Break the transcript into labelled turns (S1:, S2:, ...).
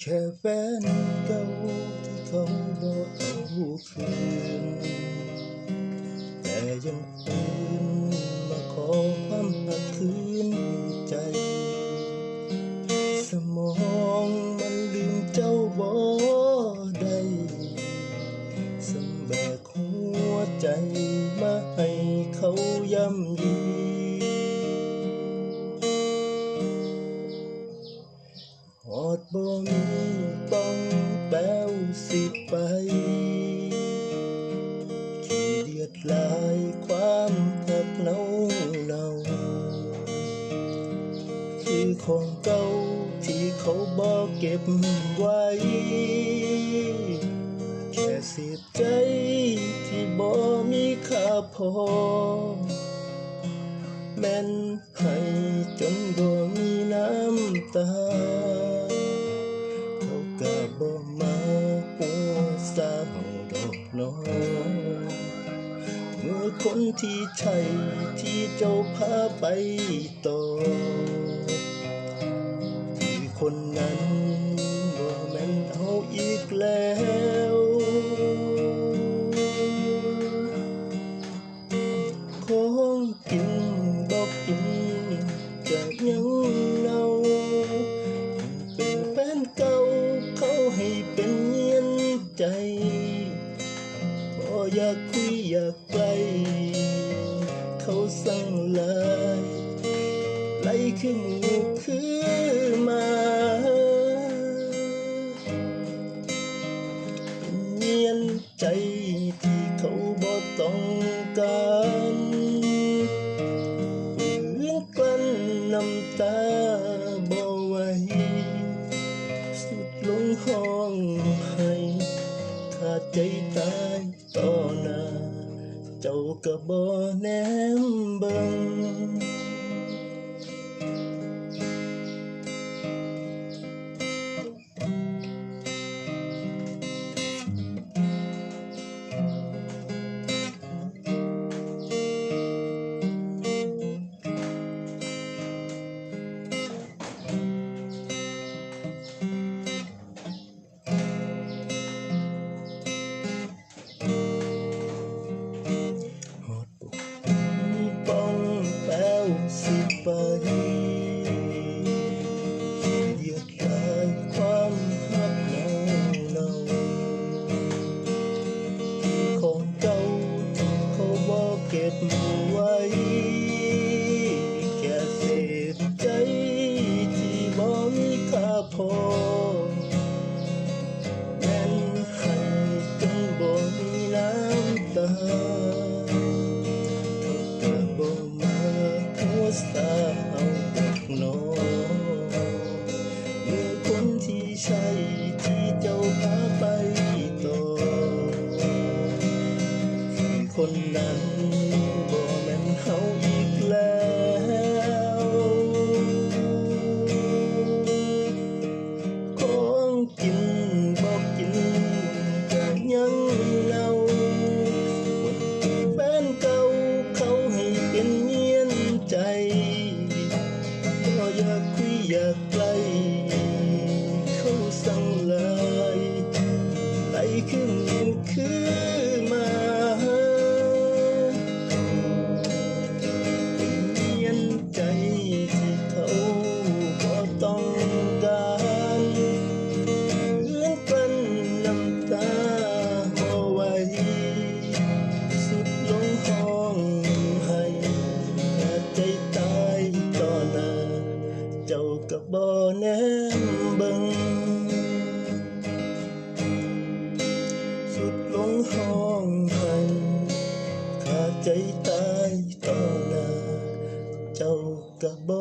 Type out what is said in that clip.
S1: แค่แฟนเก่าที่เขาบอกเอาคืนแต่ยังฝืนมาขอความหักคืนใจ สมองมันลืมเจ้าบ่ได้สำแบกหัวใจมาให้เขาย่ำยี บ่มีป้องแป้วสิไปขี้เดียดลายความหักเนาเนาคือของเก่าที่เขาบอกเก็บไว้ แค่เสียใจที่บ่มีค่าพอ แม่นให้จนบ่มีน้ำตา น้อเมื่อคนที่ใช่ที่เจ้าพาไปต่อ ไล่ขึ้นคือมาเนียนใจที่เขาบ่ต้องการฝืนกลั้นน้ำตาบ่ไหวสุดลงห้องให้ขาดใจตายต่อหน้าเจ้าก็บ่แนมเบิ่ง กเก็บไว้แค่เศษใจที่บ่มีค่าพอแม่นให้จนบ่มีน้ำตาเขาก็บ่มาหัวสาวดอกน้องมือคนที่ใช่ที่เจ้าพาไปต่อคนนั้น Thank you.